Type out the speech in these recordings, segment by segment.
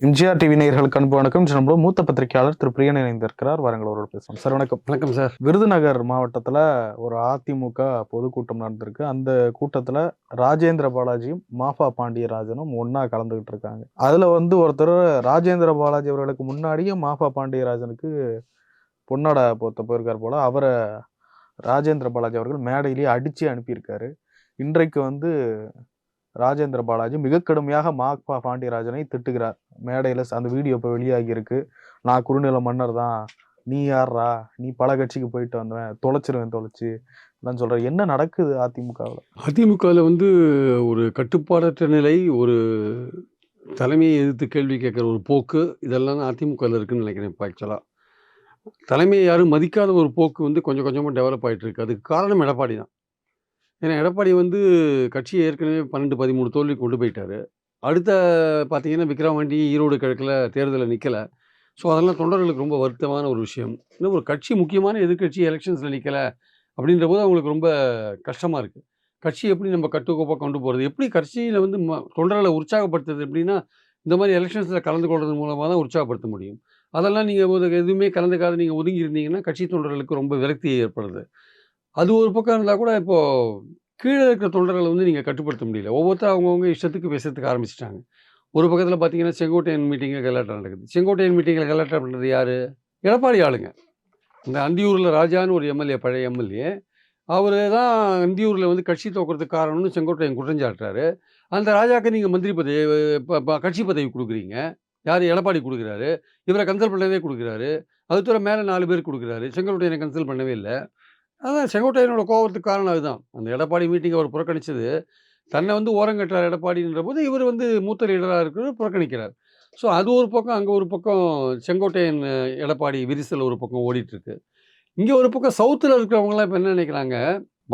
MGR TV நேயர்களுக்கு அன்பு வணக்கம். நம்மளோட மூத்த பத்திரிகையாளர் திரு பிரியன் இணைந்திருக்கிறார். வாருங்கள் அவரோட பேசலாம் சார் வணக்கம். வணக்கம் சார். விருதுநகர் மாவட்டத்துல ஒரு அதிமுக பொதுக்கூட்டம் நடந்திருக்கு. அந்த கூட்டத்துல ராஜேந்திர பாலாஜியும் மாஃபா பாண்டியராஜனும் ஒண்ணா கலந்துகிட்டு இருக்காங்க. அதுல வந்து ஒருத்தர் ராஜேந்திர பாலாஜி அவர்களுக்கு முன்னாடியே மாஃபா பாண்டியராஜனுக்கு பொன்னாடை போத்த போயிருக்கார் போல. அவரை ராஜேந்திர பாலாஜி அவர்கள் மேடையிலேயே அடிச்சு அனுப்பியிருக்காரு. இன்றைக்கு வந்து ராஜேந்திர பாலாஜி மிக கடுமையாக மாக்பா பாண்டியராஜனை திட்டுகிறார். மேடையில் அந்த வீடியோ இப்போ வெளியாகி இருக்கு. நான் குறுநில மன்னர் தான். நீ யார்ரா நீ பல கட்சிக்கு போயிட்டு வந்தவன். தொலைச்சிருவேன் தொலைச்சி. நான் சொல்கிறேன் என்ன நடக்குது அதிமுகவில்? அதிமுகவில் வந்து ஒரு கட்டுப்பாடற்ற நிலை ஒரு தலைமையை எதிர்த்து கேள்வி கேட்குற ஒரு போக்கு இதெல்லாம் அதிமுகவில் இருக்குன்னு நினைக்கிறேன் இப்போ ஆக்சுவலாக தலைமையை யாரும் மதிக்காத ஒரு போக்கு வந்து கொஞ்சம் கொஞ்சமாக டெவலப் ஆகிட்டு இருக்கு. அதுக்கு காரணம் எடப்பாடி தான். ஏன்னா எடப்பாடி வந்து கட்சியை ஏற்கனவே பன்னெண்டு பதிமூணு தோல்வி கொண்டு போயிட்டாரு. அடுத்த பார்த்தீங்கன்னா விக்ரவாண்டி ஈரோடு கிழக்கில் தேர்தலில் நிற்கலை ஸோ அதெல்லாம் தொண்டர்களுக்கு ரொம்ப வருத்தமான ஒரு விஷயம். இன்னும் ஒரு கட்சி முக்கியமான எதிர்க்கட்சி எலெக்ஷன்ஸில் நிற்கலை அப்படின்ற போது அவங்களுக்கு ரொம்ப கஷ்டமாக இருக்குது கட்சி எப்படி நம்ம கட்டுக்கோப்பாக கொண்டு போகிறது எப்படி கட்சியில் வந்து ம தொண்டர்களை உற்சாகப்படுத்துறது எப்படின்னா இந்த மாதிரி எலெக்ஷன்ஸில் கலந்து கொள்றது மூலமாக தான் உற்சாகப்படுத்த முடியும். அதெல்லாம் நீங்கள் எதுவுமே கலந்துக்காத நீங்கள் ஒதுங்கி இருந்தீங்கன்னா கட்சி தொண்டர்களுக்கு ரொம்ப விரக்தி ஏற்படுது. அது ஒரு பக்கம் இருந்தால் கூட இப்போது கீழே இருக்கிற தொண்டர்களை வந்து நீங்கள் கட்டுப்படுத்த முடியல. ஒவ்வொருத்தரும் அவங்கவுங்க இஷ்டத்துக்கு பேசுறதுக்கு ஆரம்பிச்சிட்டாங்க. ஒரு பக்கத்தில் பார்த்தீங்கன்னா செங்கோட்டையன் மீட்டிங்கில் கலாட்டம் நடக்குது. செங்கோட்டையன் மீட்டிங்கில் கலாட்டம் பண்ணுறது யார்? எடப்பாடி ஆளுங்க. இந்த அந்தியூரில் ராஜான்னு ஒரு எம்எல்ஏ பழைய எம்எல்ஏ. அவர் தான் அந்தியூரில் வந்து கட்சி தோக்கிறதுக்கு காரணம்னு செங்கோட்டையன் குற்றஞ்சாட்டுறாரு அந்த ராஜாக்கு நீங்கள் மந்திரி பதவி கட்சி பதவி கொடுக்குறீங்க. யார்? எடப்பாடி கொடுக்குறாரு. இவரை கன்சல்ட் பண்ணவே கொடுக்குறாரு. அது தவிர மேலே நாலு பேர் கொடுக்குறாரு. செங்கோட்டையனை கன்சல்ட் பண்ணவே இல்லை. அதான் செங்கோட்டையனோட கோவத்துக்கு காரணம் அதுதான். அந்த எடப்பாடி மீட்டிங்கை அவர் புறக்கணித்தது தன்னை வந்து ஓரங்கட்டுறார் எடப்பாடின்ற போது இவர் வந்து மூத்த லீடராக இருக்கிறவர் புறக்கணிக்கிறார். ஸோ அது ஒரு பக்கம் அங்கே ஒரு பக்கம் செங்கோட்டையன் எடப்பாடி விரிசல் ஒரு பக்கம் ஓடிட்டுருக்கு. இங்கே ஒரு பக்கம் சவுத்தில் இருக்கிறவங்களாம் இப்போ என்ன நினைக்கிறாங்க?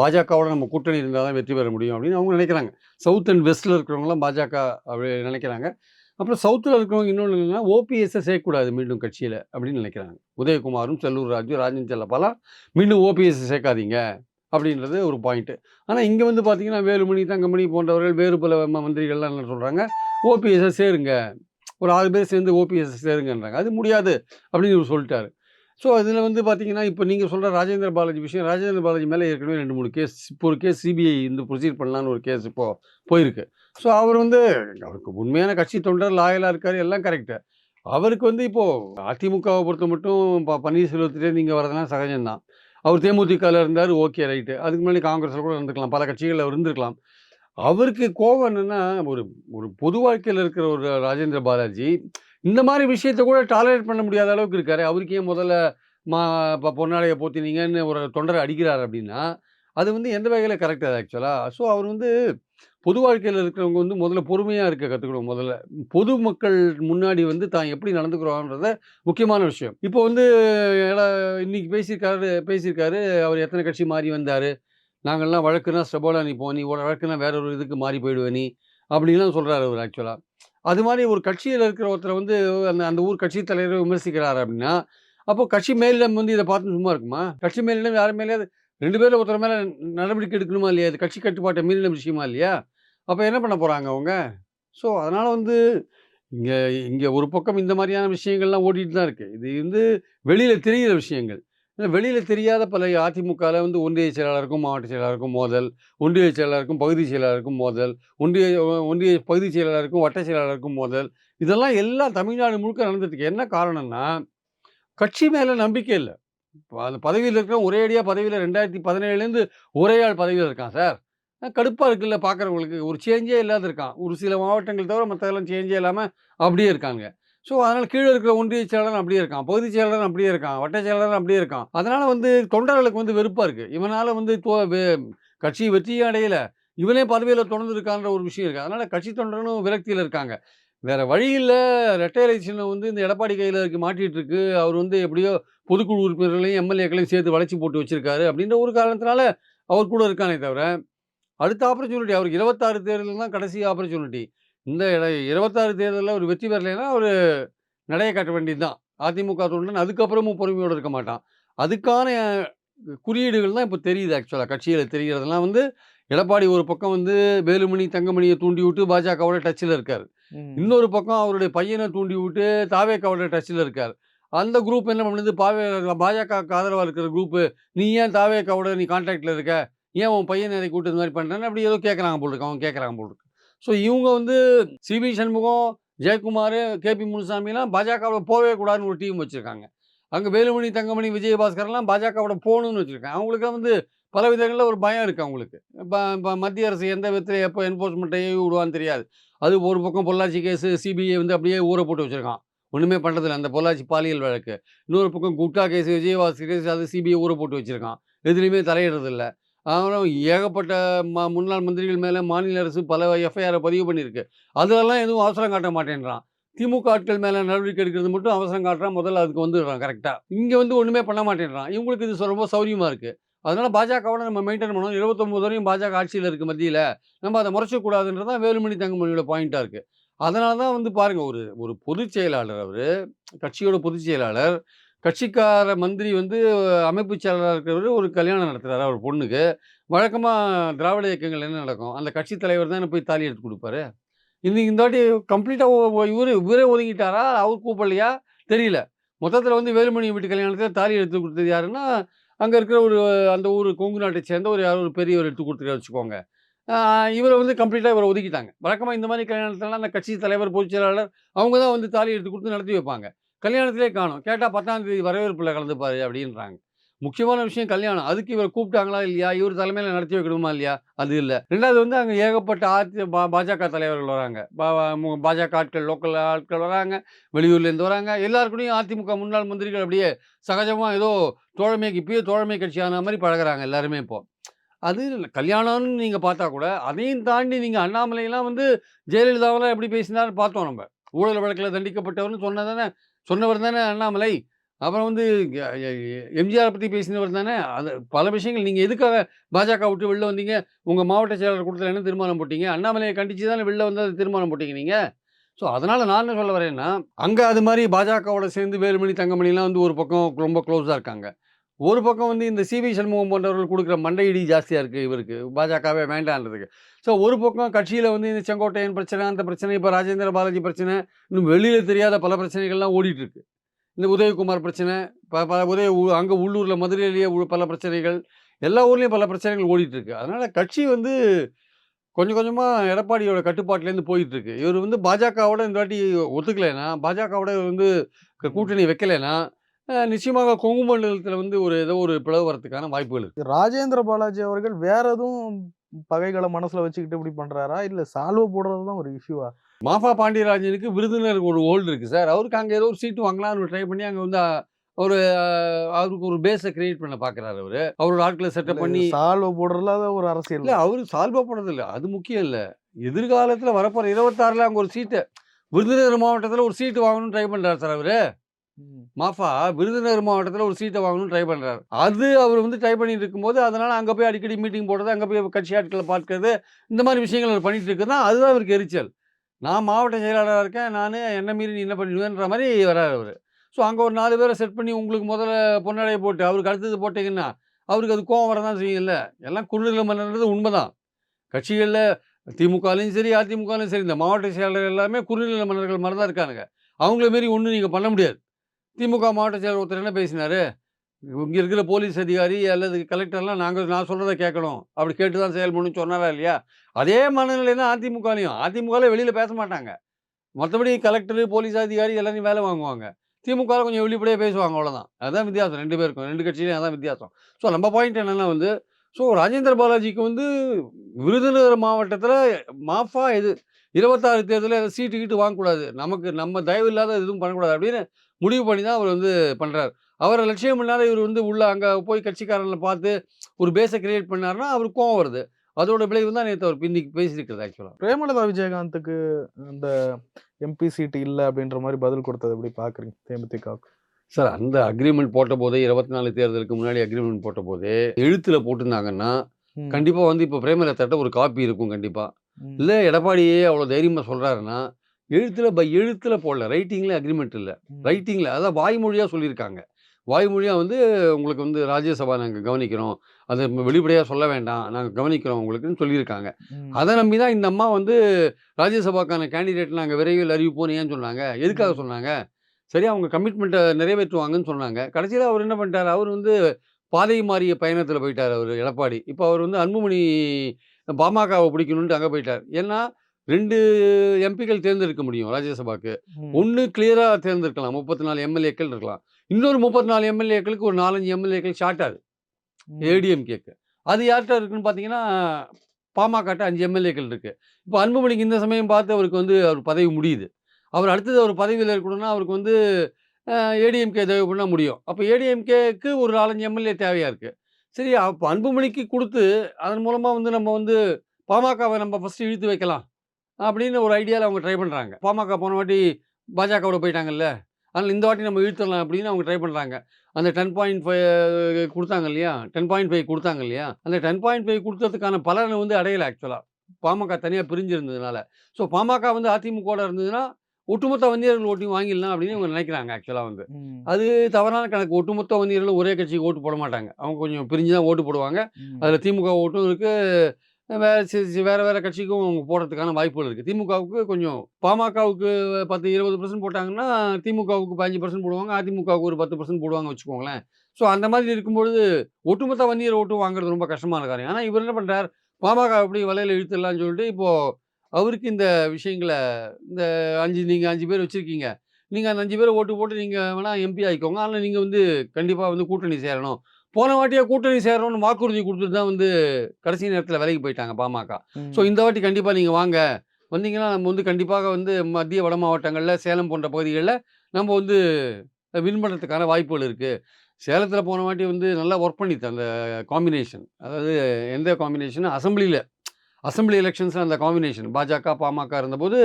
பாஜகவோட நம்ம கூட்டணி இருந்தால் தான் வெற்றி பெற முடியும் அப்படின்னு அவங்க நினைக்கிறாங்க. சவுத் அண்ட் வெஸ்ட்டில் இருக்கிறவங்களாம் பாஜக அப்படி நினைக்கிறாங்க. அப்புறம் சவுத்தில் இருக்கிறவங்க இன்னொன்று என்னென்னா ஓபிஎஸ்ஸை சேர்க்கக்கூடாது மீண்டும் கட்சியில் அப்படின்னு நினைக்கிறாங்க. உதயகுமாரும் செல்லூர் ராஜு ராஜன் செல்லப்பாலாம் மீண்டும் ஓபிஎஸ்ஸை சேர்க்காதீங்க அப்படின்றது ஒரு பாயிண்ட்டு ஆனால் இங்கே வந்து பார்த்தீங்கன்னா வேலுமணி தங்கமணி போன்றவர்கள் வேறு பல ம- மந்திரிகள்லாம் என்ன சொல்கிறாங்க ஓபிஎஸ்ஸை சேருங்க. ஒரு ஆறு பேர் சேர்ந்து ஓபிஎஸ்ஸை சேருங்கன்றாங்க. அது முடியாது அப்படின்னு சொல்லிட்டாரு. ஸோ அதில் வந்து பார்த்தீங்கன்னா இப்போ நீங்கள் சொல்கிற ராஜேந்திர பாலாஜி விஷயம் ராஜேந்திர பாலாஜி மேலே ஏற்கனவே ரெண்டு மூணு கேஸ் இப்போ ஒரு கேஸ் சிபிஐ இந்த ப்ரொசீட் பண்ணலான்னு ஒரு கேஸ் இப்போது போயிருக்கு. ஸோ அவர் வந்து அவருக்கு உண்மையான கட்சி தொண்டர் லாயலாக இருக்கார் எல்லாம் கரெக்டு அவருக்கு வந்து இப்போது அதிமுகவை பொறுத்த மட்டும் ப பன்னீர்செல்வத்திலே நீங்கள் வரதெல்லாம் சகஜம்தான். அவர் தேமுதிகவில் இருந்தார் ஓகே ரைட்டு அதுக்கு முன்னாடி காங்கிரஸில் கூட இருந்துக்கலாம் பல கட்சிகளில் அவர் இருந்திருக்கலாம். அவருக்கு கோபம் என்னென்னா ஒரு ஒரு பொது வாழ்க்கையில் இருக்கிற ஒரு ராஜேந்திர பாலாஜி இந்த மாதிரி விஷயத்த கூட டாலரேட் பண்ண முடியாத அளவுக்கு இருக்காரு. அவருக்கே முதல்ல மா இப்போ பொன்னாடையை போத்தினீங்கன்னு ஒரு தொண்டரை அடிக்கிறார் அப்படின்னா அது வந்து எந்த வகையில் கரெக்டாக அது ஆக்சுவலாக ஸோ அவர் வந்து பொது வாழ்க்கையில் இருக்கிறவங்க வந்து முதல்ல பொறுமையாக இருக்க கற்றுக்கணும் முதல்ல. பொது மக்கள் முன்னாடி வந்து தான் எப்படி நடந்துக்கிறோன்றத முக்கியமான விஷயம். இப்போ வந்து இன்னைக்கு பேசியிருக்காரு பேசியிருக்காரு அவர் எத்தனை கட்சி மாறி வந்தார்? நாங்கள்லாம் வழக்குனா ஸ்டெபோலா நிற்போம் நீ வழக்குனா வேற ஒரு இதுக்கு மாறி போயிடுவே நீ அப்படின்லாம் சொல்கிறாரு அவர் ஆக்சுவலாக அது மாதிரி ஒரு கட்சியில் இருக்கிற ஒருத்தரை வந்து அந்த அந்த ஊர் கட்சி தலைவரை விமர்சிக்கிறாரு அப்படின்னா அப்போ கட்சி மேலிடம் வந்து இதை பார்த்து சும்மா இருக்குமா? கட்சி மேலிடம் யார் மேலேயாவது ரெண்டு பேரும் ஒருத்தர் மேலே நடவடிக்கை எடுக்கணுமா இல்லையா? இது கட்சி கட்டுப்பாட்டை மீறின விஷயமா இல்லையா? அப்போ என்ன பண்ண போகிறாங்க அவங்க? ஸோ அதனால் வந்து இங்கே இங்கே ஒரு பக்கம் இந்த மாதிரியான விஷயங்கள்லாம் ஓடிட்டு தான் இருக்குது இது வந்து வெளியில் தெரிகிற விஷயங்கள். வெளியில் தெரியாத பல அதிமுகவில் வந்து ஒன்றிய செயலாளருக்கும் மாவட்ட செயலாளருக்கும் மோதல் ஒன்றிய செயலாளருக்கும் பகுதி செயலாளருக்கும் மோதல் ஒன்றிய ஒன்றிய பகுதி செயலாளருக்கும் வட்ட செயலாளருக்கும் மோதல் இதெல்லாம் எல்லாம் தமிழ்நாடு முழுக்க நடந்துட்டுருக்கு. என்ன காரணம்னா கட்சி மேலே நம்பிக்கை இல்லை. அந்த பதவியில் இருக்கிற ஒரேடியாக பதவியில் ரெண்டாயிரத்தி பதினேழுலேருந்து ஒரே ஆள் பதவியில் இருக்கான் சார். கடுப்பாக இருக்குல்ல பார்க்குறவங்களுக்கு ஒரு சேஞ்சே இல்லாத இருக்கான். ஒரு சில மாவட்டங்கள் தவிர மற்றதெல்லாம் சேஞ்சே இல்லாமல் அப்படியே இருக்காங்க ஸோ அதனால் கீழே இருக்கிற ஒன்றிய செயலாளர் அப்படியே இருக்கான் பகுதி செயலாளர் அப்படியே இருக்கான் வட்ட செயலாளர் அப்படியே இருக்கான். அதனால் வந்து தொண்டர்களுக்கு வந்து வெறுப்பாக இருக்குது இவனால் வந்து கட்சி வெற்றியும் அடையலை. இவனே பதவியில் தொடர்ந்து இருக்கான்ற ஒரு விஷயம் இருக்குது அதனால் கட்சி தொண்டர்களும் விரக்தியில் இருக்காங்க. வேறு வழியில் ரெட்டையலைசனை வந்து இந்த எடப்பாடி கையில் இருக்கு மாட்டிட்டு இருக்கு. அவர் வந்து எப்படியோ பொதுக்குழு உறுப்பினர்களையும் எம்எல்ஏக்களையும் சேர்த்து வளைச்சி போட்டு வச்சுருக்காரு அப்படின்ற ஒரு காரணத்தினால அவர் கூட இருக்கானே தவிர அடுத்த ஆப்பர்ச்சுனிட்டி அவருக்கு இருபத்தாறு தேர்தல் தான் கடைசி ஆப்பர்ச்சுனிட்டி இந்த இட இருபத்தாறு தேர்தலில் அவர் வெற்றி பெறலைன்னா அவர் நடைய காட்ட வேண்டியது தான் அதிமுக தொண்டன் அதுக்கப்புறமும் பொறுமையோடு இருக்க மாட்டான். அதுக்கான குறியீடுகள் தான் இப்போ தெரியுது ஆக்சுவலாக கட்சியில் தெரிகிறதெல்லாம். வந்து எடப்பாடி ஒரு பக்கம் வந்து வேலுமணி தங்கமணியை தூண்டி விட்டு பாஜகவோட டச்சில் இருக்கார். இன்னொரு பக்கம் அவருடைய பையனை தூண்டி விட்டு தாவேக்காவோட டச்சில் இருக்கார். அந்த குரூப் என்ன பண்ணுது? பாவே பாஜக ஆதரவாக இருக்கிற குரூப்பு நீ ஏன் தாவேக்காவோட நீ கான்டாக்டில் இருக்க? ஏன் உன் பையனை இதை கூட்டு இந்த மாதிரி பண்ணுறேன்னு அப்படி ஏதோ கேட்குறாங்க போல் இருக்கு. அவங்க கேட்குறாங்க போல் இருக்கு. ஸோ இவங்க வந்து சிபி சண்முகம் ஜெயக்குமார் கேபி முனுசாமிலாம் பாஜகவோட போகவே கூடாதுன்னு ஒரு டீம் வச்சுருக்காங்க. அங்கே வேலுமணி தங்கமணி விஜயபாஸ்கர்லாம் பாஜகவோட போகணும்னு வச்சுருக்காங்க. அவங்களுக்கு வந்து பல விதங்களில் ஒரு பயம் இருக்குது அவங்களுக்கு. இப்போ இப்போ மத்திய அரசு எந்த விதத்தில் எப்போ என்ஃபோர்ஸ்மெண்ட்டை விடுவான்னு தெரியாது. அது ஒரு பக்கம் பொள்ளாச்சி கேஸு சிபிஐ வந்து அப்படியே ஊற போட்டு வச்சுருக்கான். ஒன்றுமே பண்ணுறதில்ல அந்த பொள்ளாச்சி பாலியல் வழக்கு. இன்னொரு பக்கம் குட்கா கேஸ் விஜயவாசி கேஸ் அது சிபிஐ ஊற போட்டு வச்சுருக்கான். எதுலேயுமே தலையிடுறதில்ல. அப்புறம் ஏகப்பட்ட ம முன்னாள் மந்திரிகள் மேலே மாநில அரசு பல எஃப்ஐஆரை பதிவு பண்ணியிருக்கு அதெல்லாம் எதுவும் அவசரம் காட்ட மாட்டேன்றான். திமுக ஆட்கள் மேலே நடவடிக்கை எடுக்கிறது மட்டும் அவசரம் காட்டுறான் முதல்ல அதுக்கு வந்துடுறான் கரெக்டாக இங்கே வந்து ஒன்றுமே பண்ண மாட்டேன்றான். இவங்களுக்கு இது ரொம்ப சௌரியமாக இருக்குது அதனால் பாஜகவோட நம்ம மெயின்டைன் பண்ணணும். இருபத்தொம்பது வரையும் பாஜக ஆட்சியில் இருக்குது மத்தியில். நம்ம அதை முறைச்சக்கூடாதுன்றது தான் வேலுமணி தங்கமணியோட பாயிண்ட்டாக இருக்குது அதனால தான் வந்து பாருங்கள் ஒரு ஒரு பொதுச் செயலாளர் அவர் கட்சியோட பொதுச் செயலாளர் கட்சிக்கார மந்திரி வந்து அமைப்பு செயலராக இருக்கிறவர் ஒரு கல்யாணம் நடத்துகிறாரு அவர் பொண்ணுக்கு. வழக்கமாக திராவிட இயக்கங்கள் என்ன நடக்கும்? அந்த கட்சி தலைவர் தானே போய் தாலி எடுத்து கொடுப்பாரு? இன்னைக்கு இந்த வாட்டி கம்ப்ளீட்டாக இவரு இவரே ஒதுங்கிட்டாரா? அவர் கூப்பிடலையா? தெரியல. மொத்தத்தில் வந்து வேலுமணி வீட்டு கல்யாணத்தில் தாலி எடுத்து கொடுத்தது யாருன்னா அங்கே இருக்கிற ஒரு அந்த ஊர் கொங்கு நாட்டை சேர்ந்த ஒரு யாரோ ஒரு பெரியவர் எடுத்து கொடுத்துருக்க வச்சுக்கோங்க. இவரை வந்து கம்ப்ளீட்டாக இவரை ஒதுக்கிட்டாங்க. வழக்கமாக இந்த மாதிரி கல்யாணத்துலலாம் அந்த கட்சி தலைவர் பொதுச் செயலாளர் அவங்க தான் வந்து தாலி எடுத்து கொடுத்து நடத்தி வைப்பாங்க. கல்யாணத்திலே காணும். கேட்டால் பத்தாம் தேதி வரவேற்பில் கலந்துப்பாரு அப்படின்றாங்க. முக்கியமான விஷயம் கல்யாணம். அதுக்கு இவரை கூப்பிட்டாங்களா இல்லையா? இவர் தலைமையில் நடத்தி வைக்கணுமா இல்லையா? அது இல்லை. ரெண்டாவது வந்து அங்கே ஏகப்பட்ட ஆட்சி பா பாஜக தலைவர்கள் வராங்க. பா பாஜக ஆட்கள் லோக்கல் ஆட்கள் வராங்க. வெளியூர்லேருந்து வராங்க. எல்லாருக்கூடயும் அதிமுக முன்னாள் மந்திரிகள் அப்படியே சகஜமாக ஏதோ தோழமைக்கு இப்பயே தோழமை கட்சியான மாதிரி பழகுறாங்க எல்லாருமே இப்போ. அது இல்லை. கல்யாணம்னு நீங்கள் பார்த்தா கூட அதையும் தாண்டி நீங்கள் அண்ணாமலையெல்லாம் வந்து ஜெயலலிதாவெல்லாம் எப்படி பேசினார்னு பார்த்தோம் நம்ம. ஊழல் வழக்கில் தண்டிக்கப்பட்டவர்னு சொன்னதானே? சொன்னவர் தானே அண்ணாமலை. அப்புறம் வந்து எம்ஜிஆரை பற்றி பேசினவர் தானே. அது பல விஷயங்கள். நீங்கள் எதுக்காக பாஜக விட்டு வெளில வந்தீங்க? உங்கள் மாவட்ட செயலாளர் கொடுத்துல என்ன தீர்மானம் போட்டீங்க? அண்ணாமலையை கண்டிச்சு தானே வெளில வந்து அது தீர்மானம் போட்டீங்க நீங்கள் ஸோ அதனால் நான் என்ன சொல்ல வரேன்னா அங்கே அது மாதிரி பாஜகவோட சேர்ந்து வேலுமணி தங்கமணிலாம் வந்து ஒரு பக்கம் ரொம்ப க்ளோஸாக இருக்காங்க. ஒரு பக்கம் வந்து இந்த சிவி சண்முகம் போன்றவர்கள் கொடுக்குற மண்டையிடி ஜாஸ்தியாக இருக்குது இவருக்கு. பாஜகவே வேண்டான்றதுக்கு ஸோ ஒரு பக்கம் கட்சியில் வந்து இந்த செங்கோட்டையன் பிரச்சனை அந்த பிரச்சனை இப்போ ராஜேந்திர பாலாஜி பிரச்சனை இன்னும் வெளியில் தெரியாத பல பிரச்சனைகள்லாம் ஓடிட்டுருக்கு. இந்த உதயகுமார் பிரச்சனை ப பல உதய அங்கே உள்ளூரில் மதுரையிலேயே உள்ள பல பிரச்சனைகள் எல்லா ஊர்லேயும் பல பிரச்சனைகள் ஓடிட்டுருக்கு. அதனால் கட்சி வந்து கொஞ்சம் கொஞ்சமாக எடப்பாடியோட கட்டுப்பாட்டிலேருந்து போயிட்டுருக்கு. இவர் வந்து பாஜகவோட இந்த வாட்டி ஒத்துக்கலைன்னா பாஜகவோட வந்து கூட்டணி வைக்கலைன்னா நிச்சயமாக கொங்கு மண்டலத்தில் வந்து ஒரு ஏதோ ஒரு பிளவு வரதுக்கான வாய்ப்புகள் இருக்கு. ராஜேந்திர பாலாஜி அவர்கள் வேற எதுவும் பகைகளை மனசுல வச்சுக்கிட்டு இப்படி பண்றாரா? இல்ல சால்வ போடுறதுதான் ஒரு இஷ்யூவா மாஃபா பாண்டியராஜனுக்கு விருதுநர் ஒரு ஹோல்டு இருக்குது சார். அவருக்கு அங்கே ஏதோ ஒரு சீட்டு வாங்கலாம்னு ட்ரை பண்ணி அங்கே வந்து ஒரு அவருக்கு ஒரு பேஸை கிரியேட் பண்ண பார்க்குறாரு அவர். அவரோட ஆட்களை செட்டப் பண்ணி சால்வ போடுறதுல ஒரு அரசியல். இல்லை அவர் சால்வ் பண்ணுறது இல்லை அது முக்கியம் இல்லை. எதிர்காலத்தில் வரப்போகிற இருபத்தாறில் அங்கே ஒரு சீட்டை விருதுநகர் மாவட்டத்தில் ஒரு சீட்டு வாங்கணும்னு ட்ரை பண்ணுறாரு சார் அவர். மாஃபா விருதுநகர் மாவட்டத்தில் ஒரு சீட்டை வாங்கணும்னு ட்ரை பண்ணுறாரு அது அவர் வந்து ட்ரை பண்ணிட்டு இருக்கும்போது அதனால் அங்கே போய் அடிக்கடி மீட்டிங் போடுறது அங்கே போய் கட்சி ஆட்களை பார்க்கறது இந்த மாதிரி விஷயங்கள் அவர் பண்ணிட்டு இருக்குதான் அதுதான் அவருக்கு எரிச்சல். நான் மாவட்ட செயலாளராக இருக்கேன் நான் என்ன மீறி நீ என்ன பண்ணிடுவேன்ற மாதிரி வராரு அவர். ஸோ அங்கே ஒரு நாலு பேரை செட் பண்ணி உங்களுக்கு முதல்ல பொன்னடையை போட்டு அவருக்கு அடுத்தது போட்டிங்கன்னா அவருக்கு அது கோவம் வரதான் செய்யும்ல எல்லாம் குறுநிலை மன்னன்றது உண்மைதான். கட்சிகளில் திமுகலையும் சரி அதிமுகலையும் சரி இந்த மாவட்ட செயலாளர் எல்லாமே குறுநிலை மன்னர்கள் மாதிரி தான் இருக்கானுங்க. அவங்கள மாரி ஒன்றும் நீங்கள் பண்ண முடியாது. திமுக மாவட்ட செயலர் ஒருத்தர் என்ன பேசினார்? இங்கே இருக்கிற போலீஸ் அதிகாரி அல்லது கலெக்டர்லாம் நாங்கள் நான் சொல்கிறத கேட்கணும். அப்படி கேட்டு தான் செயல்படணும்னு சொன்னாரா இல்லையா? அதே மனநிலைன்னா அதிமுகலையும். அதிமுகவில் வெளியில் பேச மாட்டாங்க. மற்றபடி கலெக்டர் போலீஸ் அதிகாரி எல்லாரையும் வேலை வாங்குவாங்க. திமுக கொஞ்சம் வெளிப்படையாக பேசுவாங்க அவ்வளோதான் அதுதான் வித்தியாசம். ரெண்டு பேருக்கும். ரெண்டு கட்சியிலையும் அதான் வித்தியாசம். ஸோ நம்ம பாயிண்ட் என்னென்னா வந்து ஸோ ராஜேந்திர பாலாஜிக்கு வந்து விருதுநகர் மாவட்டத்தில் மாஃபா இது இருபத்தாறு தேர்தலில் சீட்டு கீட்டு வாங்கக்கூடாது. நமக்கு நம்ம தயவு இல்லாத எதுவும் பண்ணக்கூடாது அப்படின்னு முடிவு பண்ணி தான் அவர் வந்து பண்ணுறாரு அவரை லட்சியம் இல்லாத இவர் வந்து உள்ள அங்கே போய் கட்சிக்காரங்களை பார்த்து ஒரு பேஸை கிரியேட் பண்ணாருன்னா அவருக்கு கோவம் வருது. அதோட விளைவு தான் நேற்று அவர் பின்னிக்கு பேசியிருக்கிறது ஆக்சுவலாக பிரேமலதா விஜயகாந்துக்கு அந்த எம்பி சீட்டு இல்ல அப்படின்ற மாதிரி பதில் கொடுத்தது எப்படி பாக்குறீங்க தேமுதிக சார் அந்த அக்ரிமெண்ட் போட்ட போதே இருபத்தி நாலு தேர்தலுக்கு முன்னாடி அக்ரிமெண்ட் போட்ட போதே எழுத்தில் போட்டிருந்தாங்கன்னா கண்டிப்பாக வந்து இப்போ பிரேமலதாட்ட ஒரு காப்பி இருக்கும் கண்டிப்பாக இல்லை எடப்பாடியே அவ்வளோ தைரியமாக சொல்கிறாருன்னா எழுத்தில் பை எழுத்தில் போடல. ரைட்டிங்கில் அக்ரிமெண்ட் இல்லை. ரைட்டிங்கில் அதான் வாய்மொழியாக சொல்லியிருக்காங்க. வாய்மொழியாக வந்து உங்களுக்கு வந்து ராஜ்யசபா நாங்கள் கவனிக்கிறோம். அதை வெளிப்படையாக சொல்ல வேண்டாம். நாங்கள் கவனிக்கிறோம் உங்களுக்குன்னு சொல்லியிருக்காங்க. அதை நம்பி தான் இந்த அம்மா வந்து ராஜ்யசபாக்கான கேண்டிடேட் நாங்கள் விரைவில் அறிவிப்போம் ஏன்னு சொன்னாங்க? எதுக்காக. சொன்னாங்க? சரி அவங்க கமிட்மெண்ட்டை நிறைவேற்றுவாங்கன்னு சொன்னாங்க. கடைசியில் அவர் என்ன பண்ணிட்டார்? அவர் வந்து பாதை மாறிய பயணத்தில் போயிட்டார் அவர் எடப்பாடி. இப்போ அவர் வந்து அன்புமணி பாமகவை பிடிக்கணுன்ட்டு அங்கே போயிட்டார். ஏன்னா ரெண்டு எம்பிக்கள் தேர்ந்தெடுக்க முடியும் ராஜ்யசபாக்கு. ஒன்று கிளியராக தேர்ந்தெடுக்கலாம். முப்பத்தி நாலு எம்எல்ஏக்கள் இருக்கலாம். இன்னொரு முப்பத்தி நாலு எம்எல்ஏக்களுக்கு ஒரு நாலஞ்சு எம்எல்ஏக்கள் ஷார்ட் ஆகுது. ஏடிஎம்கேக்கு அது யார்கிட்ட இருக்குன்னு பார்த்தீங்கன்னா பாமகட்ட அஞ்சு எம்எல்ஏக்கள் இருக்கு. இப்போ அன்புமணிக்கு இந்த சமயம் பார்த்து அவருக்கு வந்து அவர் பதவி முடியுது. அவர் அடுத்தது அவர் பதவியில் இருக்கணும்னா அவருக்கு வந்து ஏடிஎம்கே தேவைப்படா முடியும். அப்போ ஏடிஎம்கேக்கு ஒரு நாலஞ்சு எம்எல்ஏ தேவையாக இருக்குது சரி அப்போ அன்புமணிக்கு கொடுத்து அதன் மூலமாக வந்து நம்ம வந்து பாமகவை நம்ம ஃபஸ்ட்டு இழுத்து வைக்கலாம். அப்படின்னு ஒரு ஐடியாவில் அவங்க ட்ரை பண்ணுறாங்க பாமக போன வாட்டி பாஜகவோட போயிட்டாங்கல்ல. அதனால் இந்த வாட்டி நம்ம இழுத்துடலாம் அப்படின்னு அவங்க ட்ரை பண்ணுறாங்க அந்த டென் பாயிண்ட் ஃபைவ் கொடுத்தாங்க இல்லையா? டென் பாயிண்ட் ஃபைவ் கொடுத்தாங்க இல்லையா? அந்த டென் பாயிண்ட் ஃபைவ் கொடுத்ததுக்கான பலனை வந்து அடையலை ஆக்சுவலாக பாமக தனியாக பிரிஞ்சிருந்ததுனால. ஸோ பாமக வந்து அதிமுகவோட இருந்ததுன்னா ஒட்டுமொத்த வன்னியர்கள் ஓட்டையும் வாங்கிடலாம் அப்படின்னு இவங்க நினைக்கிறாங்க ஆக்சுவலாக வந்து. அது தவறான கணக்கு. ஒட்டுமொத்த வன்னியர்கள் ஒரே கட்சிக்கு ஓட்டு போட மாட்டாங்க. அவங்க கொஞ்சம் பிரிஞ்சு தான் ஓட்டு போடுவாங்க. அதில் திமுக ஓட்டும் இருக்குது வேறு வேறு வேறு கட்சிக்கும் அவங்க போடுறதுக்கான வாய்ப்புகள் இருக்குது திமுகவுக்கு கொஞ்சம் பாமகவுக்கு பத்து இருபது பர்சன்ட் போட்டாங்கன்னா திமுகவுக்கு பதினஞ்சு பர்சன்ட் போடுவாங்க. அதிமுகவுக்கு ஒரு பத்து பர்சன்ட் போடுவாங்க வச்சுக்கோங்களேன். ஸோ அந்த மாதிரி இருக்கும்பொழுது ஒட்டுமொத்த வன்னியர் ஓட்டு வாங்குறது ரொம்ப கஷ்டமான காரியம். ஆனால் இவர் என்ன பண்ணுறார் பாமக எப்படி வலையில் இழுத்துடலாம்னு சொல்லிட்டு இப்போது அவருக்கு இந்த விஷயங்களை இந்த அஞ்சு நீங்கள் அஞ்சு பேர் வச்சுருக்கீங்க. நீங்கள் அந்த அஞ்சு பேர் ஓட்டு போட்டு நீங்கள் வேணால் எம்பி ஆகிக்கோங்க ஆனால் நீங்கள் வந்து கண்டிப்பாக வந்து கூட்டணி சேரணும். போன வாட்டியாக கூட்டணி சேரணும்னு வாக்குறுதி கொடுத்துட்டு தான் வந்து கடைசி நேரத்தில் விலைக்கு போயிட்டாங்க பாமக. ஸோ இந்த வாட்டி கண்டிப்பாக நீங்கள் வாங்க. வந்தீங்கன்னா நம்ம வந்து கண்டிப்பாக வந்து மத்திய வட மாவட்டங்களில் சேலம் போன்ற பகுதிகளில் நம்ம வந்து வின் பண்ணுறதுக்கான வாய்ப்புகள் இருக்குது சேலத்தில் போன வாட்டி வந்து நல்லா ஒர்க் பண்ணித்து அந்த காம்பினேஷன் அதாவது எந்த காம்பினேஷன் அசம்பிளியில் அசம்பிளி எலெக்ஷன்ஸில் அந்த காம்பினேஷன் பாஜக பாமக இருந்தபோது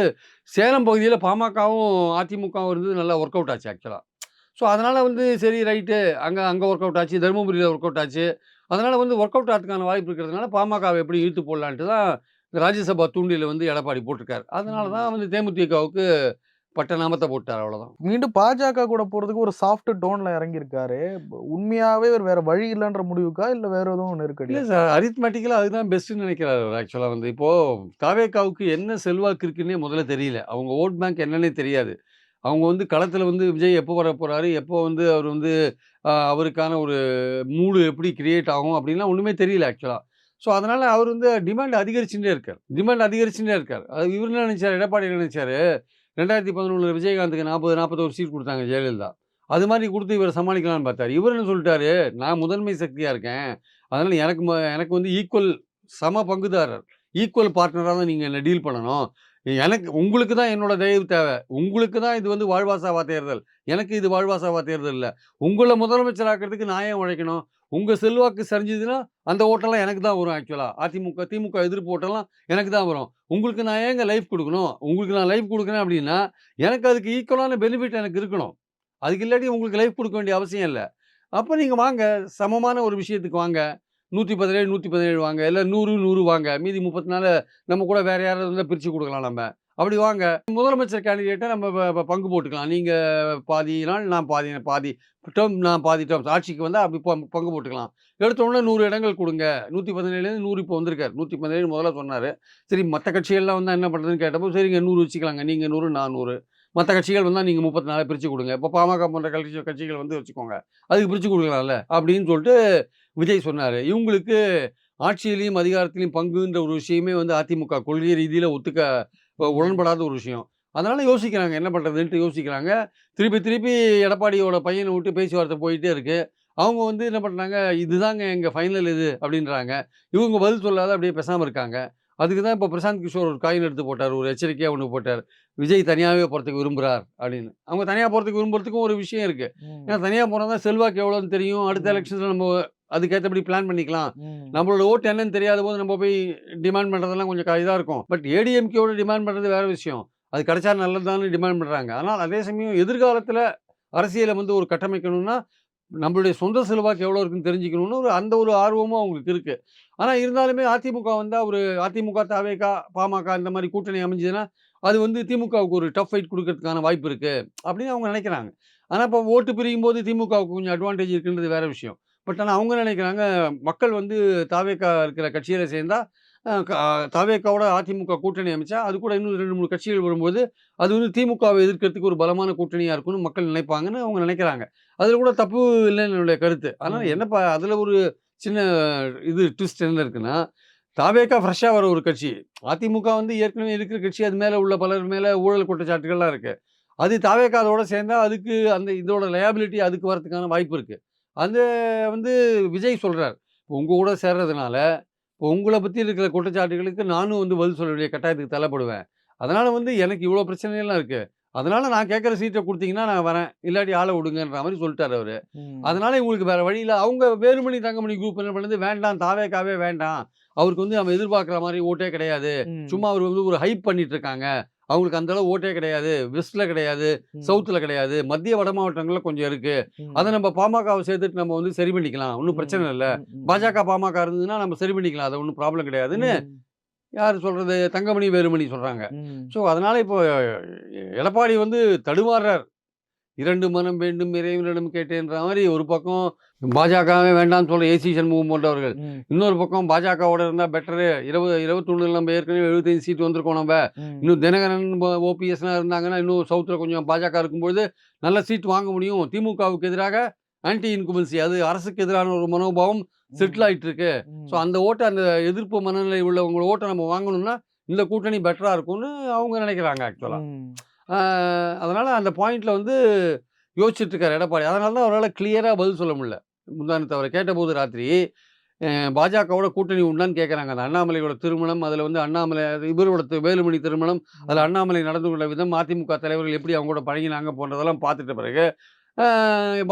சேலம் பகுதியில் பாமகவும் அதிமுகவும் இருந்தது நல்லா ஒர்க் அவுட் ஆச்சு ஆக்சுவலாக ஸோ அதனால் வந்து சரி ரைட்டு அங்கே அங்கே ஒர்க் அவுட் ஆச்சு. தருமபுரியில் ஒர்க் அவுட் ஆச்சு. அதனால் வந்து ஒர்க் அவுட் ஆகிறதுக்கான வாய்ப்பு இருக்கிறதுனால பாமகவை எப்படி இழுத்து போடலான்ட்டு தான் ராஜ்யசபா தூண்டில வந்து எடப்பாடி போட்டிருக்காரு. அதனால தான் வந்து தேமுதிகவுக்கு பட்ட நாமத்தை போட்டார் அவ்வளோதான் மீண்டும் பாஜக கூட போறதுக்கு ஒரு சாஃப்ட் டோன்ல இறங்கி இருக்காரு உண்மையாவே ஒரு வேற வழி இல்லைன்ற முடிவுக்கா? இல்ல வேற எதுவும் நெருக்கடி இல்லை சார் அரித்மெட்டிக்கலாக அதுதான் பெஸ்ட்டுன்னு நினைக்கிறாரு அவர் ஆக்சுவலாக வந்து. இப்போது தாவேக்காவுக்கு என்ன செல்வாக்கு இருக்குன்னே முதல்ல தெரியல. அவங்க ஓட் பேங்க் என்னன்னே தெரியாது. அவங்க வந்து களத்தில் வந்து விஜய் எப்போ வர போகிறாரு எப்போ வந்து அவர் வந்து அவருக்கான ஒரு மூடு எப்படி கிரியேட் ஆகும்? அப்படின்லாம் ஒன்றுமே தெரியல ஆக்சுவலாக ஸோ அதனால் அவர் வந்து டிமாண்ட் அதிகரிச்சுட்டே இருக்கார். டிமாண்ட் அதிகரிச்சுட்டே இருக்கார். அது இவர் என்ன நினச்சார்? எடப்பாடி என்ன நினச்சார்? ரெண்டாயிரத்தி பதினொன்றில் விஜயகாந்துக்கு நாற்பது நாற்பத்தோரு சீட் கொடுத்தாங்க ஜெயலலிதா. அது மாதிரி கொடுத்து இவர் சமாளிக்கலாம்னு பார்த்தார். இவர் என்ன சொல்லிட்டாரு? நான் முதன்மை சக்தியாக இருக்கேன். அதனால் எனக்கு ம- எனக்கு வந்து ஈக்குவல் சம பங்குதாரர். ஈக்குவல் பார்ட்னராக தான் நீங்கள் என்ன டீல் பண்ணணும். எனக்கு உங்களுக்கு தான் என்னோட தயவு தேவை. உங்களுக்கு தான் இது வந்து வாழ்வாசாவா தேர்தல். எனக்கு இது வாழ்வாசாவா தேர்தல் இல்லை. உங்களை முதலமைச்சர் ஆக்கிறதுக்கு நான் ஏன் உழைக்கணும்? உங்கள் செல்வாக்கு சரிஞ்சதுன்னா அந்த ஓட்டெல்லாம் எனக்கு தான் வரும் ஆக்சுவலாக அதிமுக திமுக எதிர்ப்பு ஓட்டெல்லாம் எனக்கு தான் வரும். உங்களுக்கு நான் ஏங்க லைஃப் கொடுக்கணும்? உங்களுக்கு நான் லைஃப் கொடுக்குறேன் அப்படின்னா எனக்கு அதுக்கு ஈக்குவலான பெனிஃபிட் எனக்கு இருக்கணும். அதுக்கு இல்லாட்டி உங்களுக்கு லைஃப் கொடுக்க வேண்டிய அவசியம் இல்லை. அப்போ நீங்கள் வாங்க. சமமான ஒரு விஷயத்துக்கு வாங்க. நூற்றி பதினேழு நூற்றி பதினேழு வாங்க. இல்லை நூறு நூறு வாங்க. மீதி முப்பத்தி நாலு நம்ம கூட வேறு யாராவது இருந்தால் பிரித்து கொடுக்கலாம் நம்ம. அப்படி வாங்க. முதலமைச்சர் கேண்டிடேட்டை நம்ம பங்கு போட்டுக்கலாம். நீங்கள் பாதி நாள் நான் பாதி பாதி டேர்ம் நான் பாதி டேர்ம்ஸ் ஆட்சிக்கு வந்தால் அப்படி ப- பங்கு போட்டுக்கலாம். எடுத்தோடனே நூறு இடங்கள் கொடுங்க. நூற்றி பதினேழுலேருந்து நூறு இப்போ வந்திருக்காரு. நூற்றி பதினேழு முதல்ல சொன்னார். சரி மற்ற கட்சிகள்லாம் வந்தால் என்ன பண்ணுறதுன்னு கேட்டப்போ சரிங்க நூறு வச்சுக்கலாங்க. நீங்கள் நூறு நான் நூறு. மற்ற கட்சிகள் வந்தால் நீங்கள் முப்பத்தி நாலு பிரித்து கொடுங்க. இப்போ பாமக போன்ற கட்சி கட்சிகள் வந்து வச்சுக்கோங்க. அதுக்கு பிரித்து கொடுக்கலாம்ல. அப்படின்னு சொல்லிட்டு விஜய் சொன்னார். இவங்களுக்கு ஆட்சியிலையும் அதிகாரத்திலையும் பங்குன்ற ஒரு விஷயமே வந்து அதிமுக கொள்கை ரீதியில் ஒத்துக்க உடன்படாத ஒரு விஷயம். அதனால் யோசிக்கிறாங்க என்ன பண்ணுறதுன்ட்டு யோசிக்கிறாங்க. திருப்பி திருப்பி எடப்பாடியோட பையனை விட்டு பேச்சுவார்த்தை போயிட்டே இருக்கு. அவங்க வந்து என்ன பண்ணுறாங்க இதுதாங்க எங்கள் ஃபைனல் இது அப்படின்றாங்க. இவங்க பதில் சொல்லாத அப்படியே பேசாமல் இருக்காங்க. அதுக்கு தான் இப்போ பிரசாந்த் கிஷோர் ஒரு காயின் எடுத்து போட்டார் ஒரு எச்சரிக்கையாக ஒன்று போட்டார். விஜய் தனியாகவே போகிறதுக்கு விரும்புகிறார் அப்படின்னு. அவங்க தனியாக போகிறதுக்கு விரும்புறதுக்கும் ஒரு விஷயம் இருக்குது. ஏன்னா தனியாக போனால் தான் செல்வாக்கு எவ்வளோன்னு தெரியும். அடுத்த. எலெக்ஷன்ஸில் நம்ம அதுக்கேற்றபடி பிளான் பண்ணிக்கலாம். நம்மளோட ஓட்டு என்னன்னு தெரியாத போது நம்ம போய் டிமாண்ட் பண்ணுறதெல்லாம் கொஞ்சம் இதாக இருக்கும். பட் ஏடிஎம்கேவோட டிமாண்ட் பண்ணுறது வேற விஷயம். அது கிடைச்சா நல்லதுதான்னு டிமாண்ட் பண்ணுறாங்க ஆனால் அதே சமயம் எதிர்காலத்தில் அரசியலை வந்து ஒரு கட்டமைக்கணும்னா நம்மளுடைய சொந்த செல்வாக்கு எவ்வளோ இருக்குன்னு தெரிஞ்சுக்கணும்னு ஒரு அந்த ஒரு ஆர்வமும் அவங்களுக்கு இருக்குது ஆனால் இருந்தாலுமே அதிமுக வந்தால் ஒரு அதிமுக தாவேகா பாமக இந்த மாதிரி கூட்டணி அமைஞ்சதுன்னா அது வந்து திமுகவுக்கு ஒரு டஃப் ஃபைட் கொடுக்கறதுக்கான வாய்ப்பு இருக்குது அப்படின்னு அவங்க நினைக்கிறாங்க. ஆனால் இப்போ ஓட்டு பிரியும் போது திமுகவுக்கு கொஞ்சம் அட்வான்டேஜ் இருக்குன்றது வேற விஷயம். பட் ஆனால் அவங்க நினைக்கிறாங்க மக்கள் வந்து தாவேக்கா இருக்கிற கட்சியில் சேர்ந்தா அஹ், க- அஹ், தாவேக்காவோட அதிமுக கூட்டணி அமைச்சா அது கூட இன்னும் ரெண்டு மூணு கட்சிகள் வரும்போது அது வந்து திமுகவை எதிர்க்கிறதுக்கு ஒரு பலமான கூட்டணியாக இருக்கும்னு மக்கள் நினைப்பாங்கன்னு அவங்க நினைக்கிறாங்க. அதில் கூட தப்பு இல்லைன்னு என்னுடைய கருத்து. ஆனால். என்னப்பா அதில் ஒரு சின்ன இது ட்விஸ்ட் என்ன இருக்குன்னா தாவேக்கா ஃப்ரெஷ்ஷாக வர ஒரு கட்சி. அதிமுக வந்து ஏற்கனவே இருக்கிற கட்சி அது மேலே உள்ள பலர் மேலே ஊழல் குற்றச்சாட்டுகள்லாம் இருக்குது அது தாவேக்கா அதோட சேர்ந்தா அதுக்கு அந்த இதோட லயபிலிட்டி அதுக்கு வரதுக்கான வாய்ப்பு இருக்குது அந்த வந்து விஜய் சொல்கிறார் உங்கள் கூட சேர்றதுனால இப்போ உங்களை பற்றி இருக்கிற குற்றச்சாட்டுகளுக்கு நானும் வந்து பதில் சொல்ல வேண்டிய கட்டாயத்துக்கு தள்ளப்படுவேன். அதனால் வந்து எனக்கு இவ்வளோ பிரச்சனைகள்லாம் இருக்குது அதனால நான் கேட்குற சீட்டை கொடுத்தீங்கன்னா நான் வரேன். இல்லாட்டி ஆளை விடுங்கன்ற மாதிரி சொல்லிட்டாரு அவர். அதனால இவங்களுக்கு வேற வழி இல்லை. அவங்க வேலுமணி தங்கமணி குரூப் என்ன பண்ணுது? வேண்டாம் தாவேக்காவே வேண்டாம். அவருக்கு வந்து நம்ம எதிர்பார்க்குற மாதிரி ஓட்டே கிடையாது. சும்மா அவர் வந்து ஒரு ஹைப் பண்ணிட்டு இருக்காங்க. அவங்களுக்கு அந்த அளவு ஓட்டே கிடையாது. வெஸ்ட்ல கிடையாது. சவுத்துல கிடையாது. மத்திய வட மாவட்டங்கள்ல கொஞ்சம் இருக்கு. அதை நம்ம பாமகவை சேர்த்துட்டு நம்ம வந்து சரி பண்ணிக்கலாம். ஒன்றும் பிரச்சனை இல்லை. பாஜக பாமக இருந்ததுன்னா நம்ம சரி பண்ணிக்கலாம். அது ஒன்றும் ப்ராப்ளம் கிடையாதுன்னு. யார் சொல்றது? தங்கமணி வேலுமணி சொல்றாங்க. ஸோ அதனால இப்போ எடப்பாடி வந்து தடுமாறுறார். இரண்டு மனம் வேண்டும் இறைவனிடம் கேட்டேன்ற மாதிரி ஒரு பக்கம் பாஜகவே வேண்டாம்னு சொல்ற ஏசி சண்முகம் போன்றவர்கள். இன்னொரு பக்கம் பாஜகவோட இருந்தா பெட்டரு இருபது இருபத்தொன்னுல நம்ம ஏற்கனவே எழுபத்தஞ்சு சீட் வந்திருக்கோம் நம்ம. இன்னும் தினகரன் ஓபிஎஸ்லாம் இருந்தாங்கன்னா இன்னும் சவுத்தில் கொஞ்சம் பாஜக இருக்கும்பொழுது நல்ல சீட் வாங்க முடியும் திமுகவுக்கு எதிராக ஆன்டி இன்குமென்சி அது அரசுக்கு எதிரான ஒரு மனோபாவம் செட்டில் ஆயிட்டு இருக்கு. ஸோ அந்த ஓட்டை அந்த எதிர்ப்பு மனநிலை உள்ளவங்க ஓட்டை நம்ம வாங்கணும்னா இந்த கூட்டணி பெட்டராக இருக்கும்னு அவங்க நினைக்கிறாங்க ஆக்சுவலாக ம். அதனால் அந்த பாயிண்ட்ல வந்து யோசிச்சுட்டு இருக்காரு எடப்பாடி. அதனால தான் அவரால் கிளியராக பதில் சொல்ல முடியல. முந்தானத்தை அவரை கேட்டபோது ராத்திரி பாஜகவோட கூட்டணி உண்டான்னு கேட்குறாங்க அந்த அண்ணாமலையோட திருமணம் அதில் வந்து அண்ணாமலை இவரோட வேலுமணி திருமணம் அதில் அண்ணாமலை நடந்து கொண்ட விதம் அதிமுக தலைவர்கள் எப்படி அவங்க கூட பழகினாங்க போன்றதெல்லாம் பார்த்துட்ட பிறகு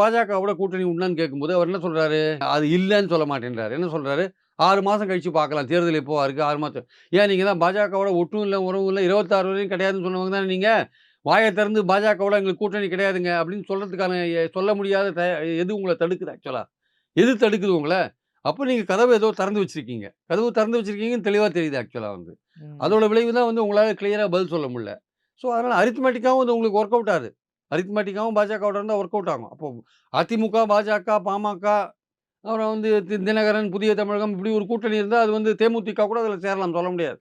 பாஜகவோட கூட்டணி உண்டான்னு கேட்கும்போது அவர் என்ன சொல்றாரு? அது இல்லைன்னு சொல்ல மாட்டேன்றாரு. என்ன சொல்றாரு? ஆறு மாதம் கழிச்சு பார்க்கலாம். தேர்தல் எப்போ இருக்கு? ஆறு மாதம் ஏன் நீங்கள் தான் பாஜகவோட ஒட்டும் இல்லை உறவும் இல்லை இருபத்தாறு வரையும் கிடையாதுன்னு சொன்னவங்க தானே நீங்கள் வாயை திறந்து பாஜகவோட எங்களுக்கு கூட்டணி கிடையாதுங்க அப்படின்னு சொல்கிறதுக்கான சொல்ல முடியாத த எது உங்களை தடுக்குது ஆக்சுவலாக எது தடுக்குது உங்களை? அப்போ நீங்கள் கதவு ஏதோ திறந்து வச்சுருக்கீங்க. கதவு திறந்து வச்சுருக்கீங்கன்னு தெளிவாக தெரியுது ஆக்சுவலாக வந்து. அதோட விளைவு தான் வந்து உங்களால் கிளியராக பதில் சொல்ல முடியல. ஸோ அதனால் அரித்மெட்டிக்காகவும் வந்து உங்களுக்கு ஒர்க் அவுட் ஆகுது அரித்மெட்டிக்காகவும் பாஜகவோட இருந்தால் ஒர்க் அவுட் ஆகும். அப்போ அதிமுக பாஜக பாமக அப்புறம் வந்து தினகரன் புதிய தமிழகம் இப்படி ஒரு கூட்டணி இருந்தால் அது வந்து தேமுதிக கூட அதில் சேரலாம் சொல்ல முடியாது.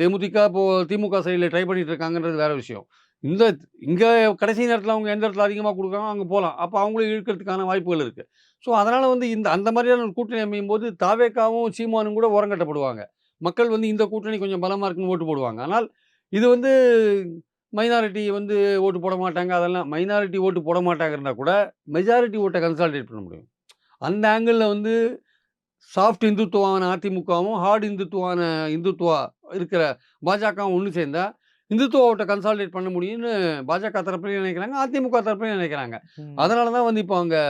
தேமுதிக இப்போது திமுக சைடில் ட்ரை பண்ணிட்டு இருக்காங்கன்றது வேற விஷயம். இந்த இங்கே கடைசி நேரத்தில் அவங்க எந்த இடத்துல அதிகமாக கொடுக்குறாங்க அங்கே போகலாம் அப்போ அவங்களும் இழுக்கிறதுக்கான வாய்ப்புகள் இருக்குது ஸோ அதனால் வந்து இந்த அந்த மாதிரியான ஒரு கூட்டணி அமையும் போது தாவேக்காவும் சீமானும் கூட உரங்கட்டப்படுவாங்க மக்கள் வந்து இந்த கூட்டணி கொஞ்சம் பலமாக இருக்குன்னு ஓட்டு போடுவாங்க. ஆனால் இது வந்து மைனாரிட்டி வந்து ஓட்டு போட மாட்டாங்க அதெல்லாம் மைனாரிட்டி ஓட்டு போட மாட்டாங்கன்னா கூட மெஜாரிட்டி ஓட்டை கன்சால்டேட் பண்ண முடியும். அந்த ஆங்கிளில் வந்து சாஃப்ட் இந்துத்துவான அதிமுகவும் ஹார்ட் இந்துத்துவான இந்துத்துவா இருக்கிற பாஜகவும் ஒன்று சேர்ந்தா இந்துத்துவ ஓட்டை கன்சால்டேட் பண்ண முடியும்னு பாஜக தரப்புலையும் நினைக்கிறாங்க அதிமுக தரப்புலையும் நினைக்கிறாங்க. அதனால தான் வந்து இப்போ அங்கே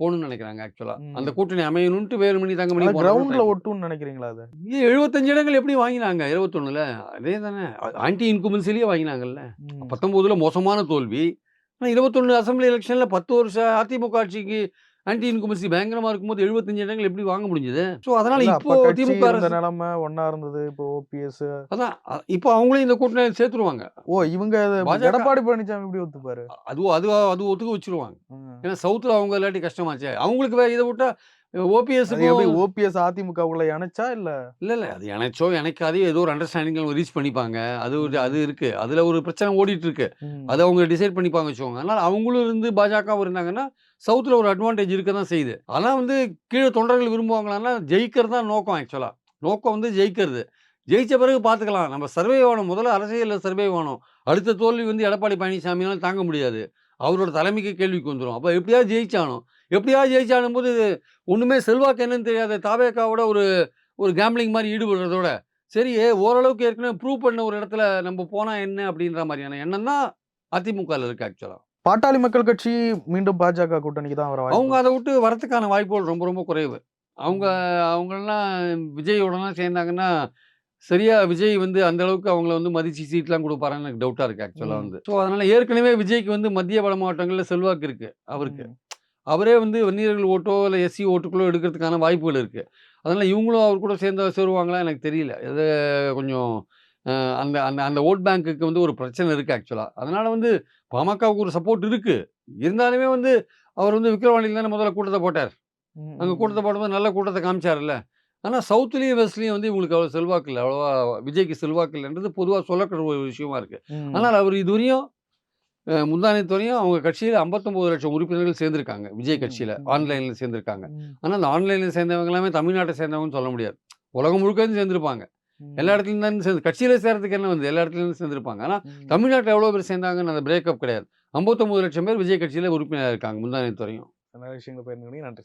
போகணும்னு நினைக்கிறாங்க ஆக்சுவலாக. அந்த கூட்டணி அமையணுன்ட்டு வேலுமணி தங்கமணி கிரவுண்ட்ல ஒட்டுன்னு நினைக்கிறீங்களா அது? எழுபத்தஞ்சு இடங்கள் எப்படி வாங்கினாங்க? இருபத்தொன்னுல அதே தானே. ஆன்டி இன்குமென்சிலேயே வாங்கினாங்கல்ல. பத்தொம்போதுல மோசமான தோல்வி. ஆனால் இருபத்தொன்று அசம்பிளி எலெக்ஷனில் பத்து வருஷம் அதிமுக ஆட்சிக்கு ஆன்டி இன்குமென்சி பயங்கரமா இருக்கும்போது எழுபத்தஞ்சு இடங்கள் எப்படி வாங்க முடிஞ்சது? ஸோ அதனால இப்போ திமுக நிலைமை ஒண்ணா இருந்தது. இப்போ ஓபிஎஸ் அதான் இப்போ அவங்களையும் இந்த கூட்டணியில் சேர்த்துருவாங்க. ஓ இவங்க எடப்பாடி பழனிசாமி எப்படி ஒத்துப்பாரு? அதுவும் அது அது ஒத்துக்க வச்சிருவாங்க. ஏன்னா சவுத்தில் அவங்க இல்லாட்டி கஷ்டமாச்சே. அவங்களுக்கு வேற இதை விட்டா ஓபிஎஸ்க்கு ஓபிஎஸ் அதிமுக உள்ள இணைச்சா இல்ல? இல்லை இல்லை அது எனச்சோ எனக்காதே ஏதோ ஒரு அண்டர்ஸ்டாண்டிங் ரீச் பண்ணிப்பாங்க. அது ஒரு அது இருக்கு. அதுல ஒரு பிரச்சனை ஓடிட்டு இருக்கு. அதை அவங்க டிசைட் பண்ணிப்பாங்க வச்சுக்கோங்க. அதனால் அவங்களும் இருந்து பாஜக இருந்தாங்கன்னா சவுத்தில் ஒரு அட்வான்டேஜ் இருக்க தான் செய்யுது. ஆனால் வந்து கீழே தொண்டர்கள் விரும்புவாங்களான்னா ஜெயிக்கிறது தான் நோக்கம் ஆக்சுவலாக நோக்கம் வந்து ஜெயிக்கிறது. ஜெயிச்ச பிறகு பார்த்துக்கலாம் நம்ம சர்வே வேணும் முதல்ல அரசியலில் சர்வே வேணும் அடுத்த தோல்வி வந்து எடப்பாடி பழனிசாமியால் தாங்க முடியாது. அவரோட தலைமைக்கு கேள்விக்கு வந்துடும் அப்போ எப்படியாவது ஜெயிச்சானோ எப்படியாவது ஜெயிச்சானும் போது ஒன்றுமே செல்வாக்கு என்னன்னு தெரியாத தாவேக்காவோட ஒரு ஒரு கேம்லிங் மாதிரி ஈடுபடுறதோட சரி ஓரளவுக்கு ஏற்கனவே ப்ரூவ் பண்ண ஒரு இடத்துல நம்ம போனால் என்ன அப்படின்ற மாதிரியான எண்ணம் தான் அதிமுகவில் இருக்குது ஆக்சுவலாக பாட்டாளி மக்கள் கட்சி மீண்டும் பாஜக கூட்டணிக்கு தான் வர அவங்க அதை விட்டு வரத்துக்கான வாய்ப்புகள் ரொம்ப ரொம்ப குறைவு. அவங்க அவங்களெல்லாம் விஜயோடலாம் சேர்ந்தாங்கன்னா சரியா விஜய் வந்து அந்த அளவுக்கு அவங்கள வந்து மதிச்சு சீட்லாம் கொடுப்பாரான்னு எனக்கு டவுட்டாக இருக்குது ஆக்சுவலாக. வந்து. ஸோ அதனால் ஏற்கனவே விஜய்க்கு வந்து மத்திய வட மாவட்டங்களில் செல்வாக்கு இருக்குது அவருக்கு. அவரே வந்து வன்னியர்கள் ஓட்டோ இல்லை எஸ்சி ஓட்டுகளோ எடுக்கிறதுக்கான வாய்ப்புகள் இருக்குது அதனால் இவங்களும் அவர் கூட சேர்ந்து சேருவாங்களா எனக்கு தெரியல. இது கொஞ்சம் அந்த அந்த அந்த ஓட் பேங்க்குக்கு வந்து ஒரு பிரச்சனை இருக்குது ஆக்சுவலாக அதனால் வந்து பாமகவுக்கு ஒரு சப்போர்ட் இருக்குது இருந்தாலுமே வந்து அவர் வந்து விக்கிரவாண்டியில் தானே முதல்ல கூட்டத்தை போட்டார். அங்கே கூட்டத்தை போடும்போது நல்ல கூட்டத்தை காமிச்சார்ல ஆனால் சவுத்துலேயும் வெஸ்ட்லேயும் வந்து இவங்களுக்கு அவ்வளோ செல்வாக்கு இல்லை. அவ்வளோவா விஜய்க்கு செல்வாக்கு இல்லைன்றது பொதுவாக சொல்லக்கூடிய ஒரு விஷயமா இருக்குது. ஆனால் அவர் இதுவரையும் அஹ், முந்தானத்து வரையும் அவங்க கட்சியில் 59 லட்சம் உறுப்பினர்கள் சேர்ந்திருக்காங்க. விஜய் கட்சியில். ஆன்லைனில் சேர்ந்திருக்காங்க. ஆனால் அந்த ஆன்லைனில் சேர்ந்தவங்க எல்லாமே தமிழ்நாட்டை சேர்ந்தவங்கன்னு சொல்ல முடியாது. உலகம் முழுக்க சேர்ந்திருப்பாங்க. எல்லா இடத்துலையும் தான் சேர்ந்து கட்சியில் சேர்றதுக்கு என்ன வந்து எல்லா இடத்துலையும் சேர்ந்திருப்பாங்க. ஆனால் ம். தமிழ்நாட்டில் எவ்வளோ பேர் சேர்ந்தாங்கன்னு அந்த பிரேக்கப் கிடையாது. 59 லட்சம் பேர் விஜய் கட்சியில் உறுப்பினர் இருக்காங்க முந்தானத்து வரையும். நிறைய விஷயங்களை பயிர்ந்துக்கிட்டீங்க நன்றி.